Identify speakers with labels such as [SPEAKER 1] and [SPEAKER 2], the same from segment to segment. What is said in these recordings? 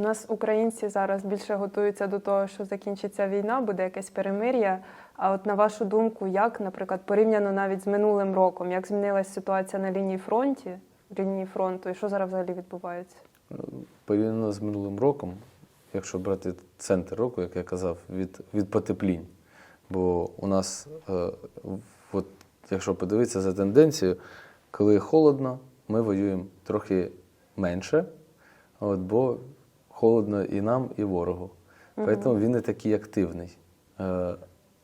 [SPEAKER 1] У нас українці зараз більше готуються до того, що закінчиться війна, буде якесь перемир'я. А от на вашу думку, як, наприклад, порівняно навіть з минулим роком, як змінилася ситуація на лінії фронті, лінії фронту, і що зараз взагалі відбувається?
[SPEAKER 2] порівняно з минулим роком, якщо брати центр року, як я казав, від, від потеплінь. Бо у нас, е, от, якщо подивитися за тенденцією, коли холодно, ми воюємо трохи менше, от, бо холодно і нам, і ворогу. Тому він не такий активний. Е,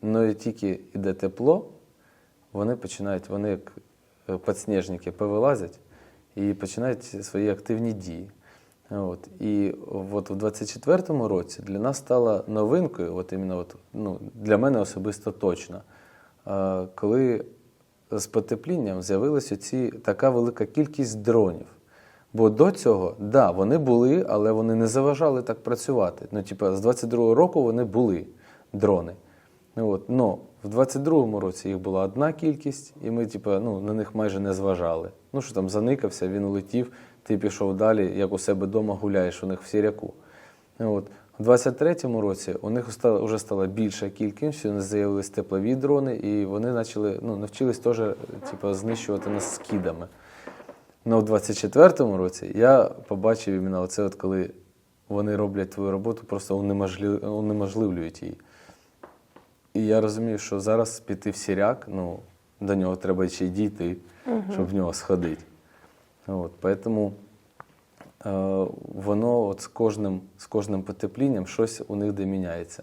[SPEAKER 2] ну і тільки йде тепло, вони починають, вони як е, підсніжники повилазять і починають свої активні дії. От. І от у 24-му році для нас стала новинкою, от іменно от, ну, для мене особисто точно, е, коли з потеплінням з'явилася така велика кількість дронів. Бо до цього, да, вони були, але вони не заважали так працювати. Ну, типу, з 22-го року вони були дрони. Ну, от, но в 22-му році їх була одна кількість, і ми, типу, ну, на них майже не зважали. Ну, що там заникався, він улетів, ти пішов далі, як у себе вдома гуляєш у них в сіряку. Ну, от. У 23-му році у них вже стала більша кількість, вони з'явились теплові дрони, і вони почали, ну, навчились теж типу, знищувати нас скидами. Ну, у 24-му році я побачив іменно оце, от коли вони роблять твою роботу, просто унеможливлюють її. І я розумію, що зараз піти в сіряк, ну, до нього треба ще й дійти, щоб в нього сходити. От, поэтому е, воно от з кожним, з кожним потеплінням щось у них де міняється.